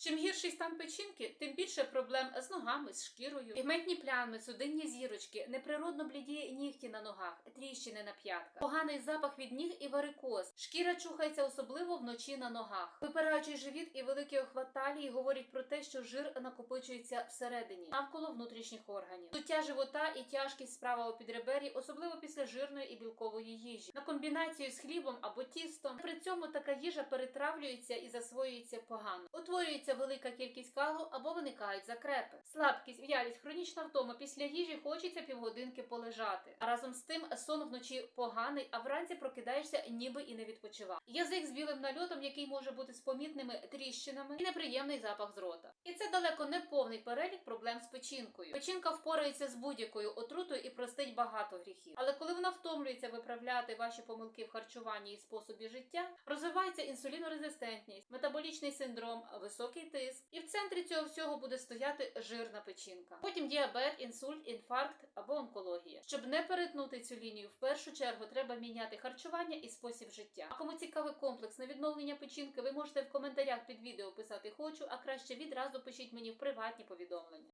Чим гірший стан печінки, тим більше проблем з ногами, з шкірою, пігментні плями, судинні зірочки, неприродно бліді нігті на ногах, тріщини на п'ятках, поганий запах від ніг і варикоз. Шкіра чухається особливо вночі на ногах. Випираючий живіт і великий охват талії говорять про те, що жир накопичується всередині, навколо внутрішніх органів. Туття живота і тяжкість справа у підребері, особливо після жирної і білкової їжі, на комбінацію з хлібом або тістом. При цьому така їжа перетравлюється і засвоюється погано. Утворюється велика кількість калу або виникають закрепи. Слабкість, в'ялість, хронічна втома після їжі хочеться півгодинки полежати. А разом з тим сон вночі поганий, а вранці прокидаєшся, ніби і не відпочивав. Язик з білим нальотом, який може бути з помітними тріщинами, і неприємний запах з рота. І це далеко не повний перелік проблем з печінкою. Печінка впорається з будь-якою отрутою і простить багато гріхів. Але коли вона втомлюється виправляти ваші помилки в харчуванні і способі життя, розвивається інсулінорезистентність, метаболічний синдром, високий тиск, і в центрі цього всього буде стояти жирна печінка. Потім діабет, інсульт, інфаркт або онкологія. Щоб не перетнути цю лінію, в першу чергу треба міняти харчування і спосіб життя. А кому цікавий комплексне відновлення печінки, ви можете в коментарях під відео писати хочу, а краще відразу пишіть мені в приватні повідомлення.